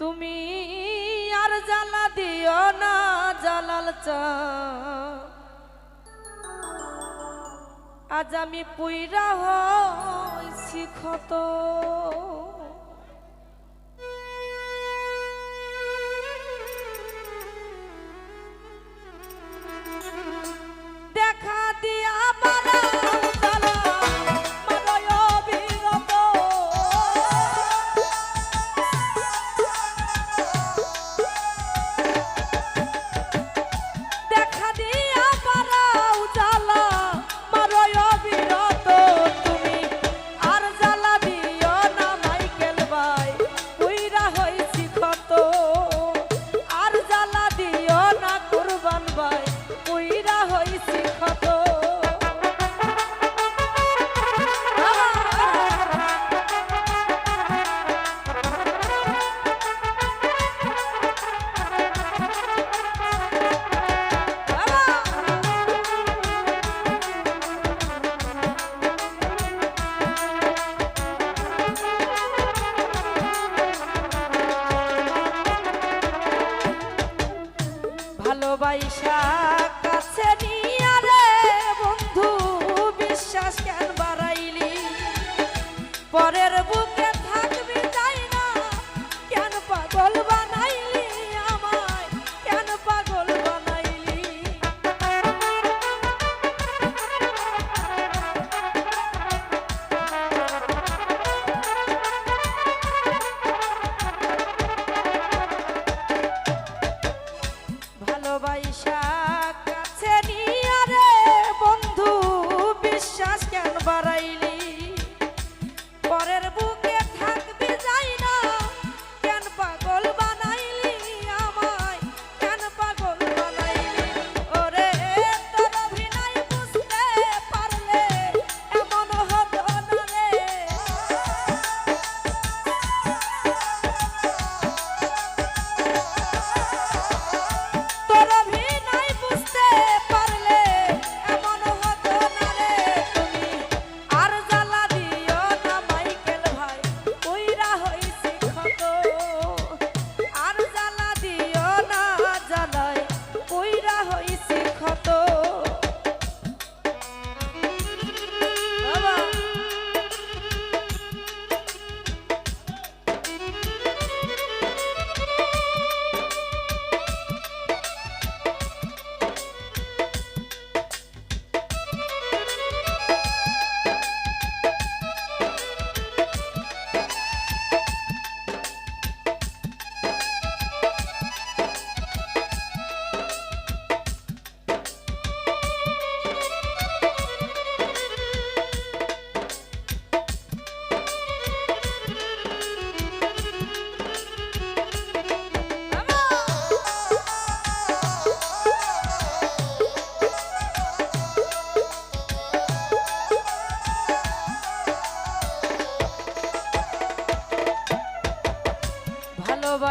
তুমি আর জ্বালা দিও না জালাল চা আজ আমি পুইরা হইছি ক্ষত। পরের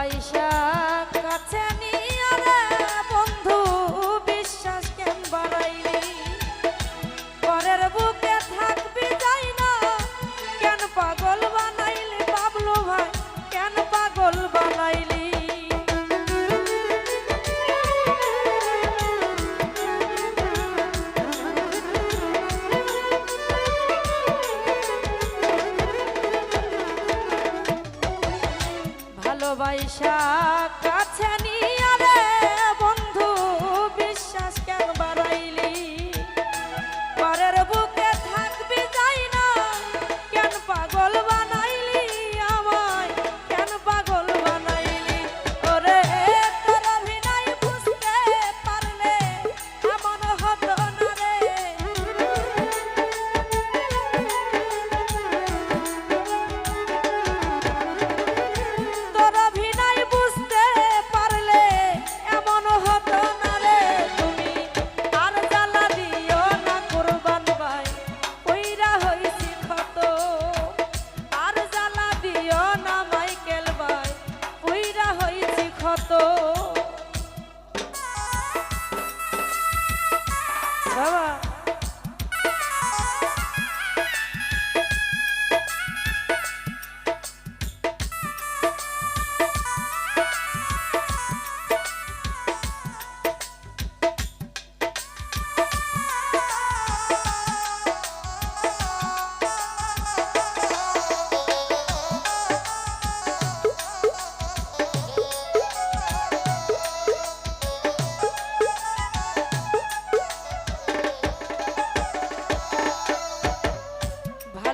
Aisha ভালোবাসা কাছে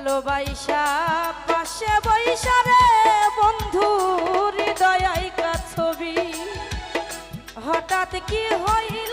ভালোবাসা পাশে বৈশারে বন্ধু হৃদয়াইকা ছবি? হঠাৎ কি হইল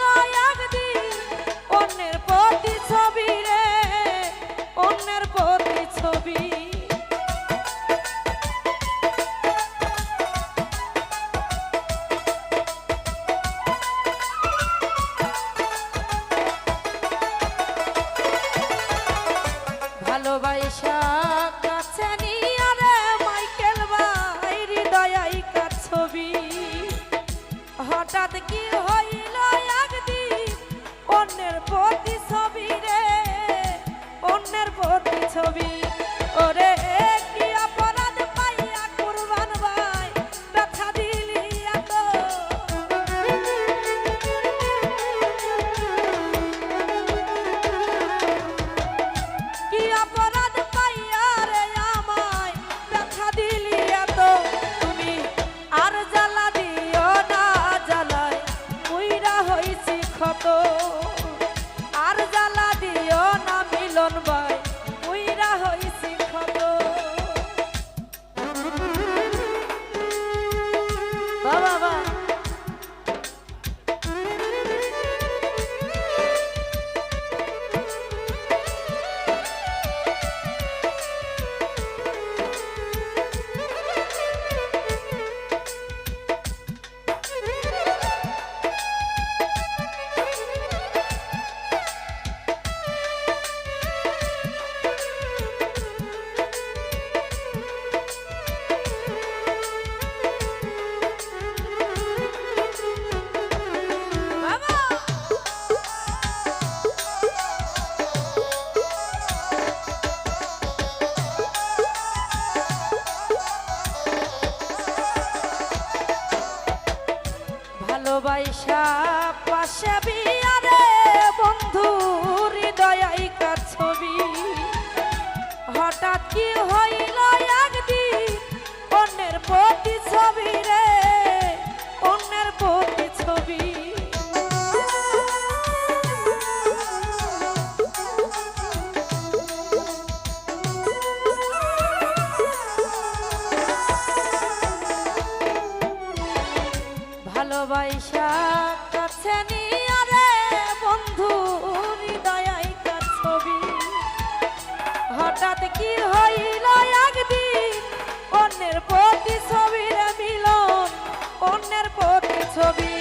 pop those ভালোবাসা ভালোবাসা কাছে নিয়ে রে বন্ধু হৃদয়াইকার ছবি? হঠাৎ কি হইল একদিন? অন্যের প্রতি ছবির মিলন, অন্যের প্রতি ছবি।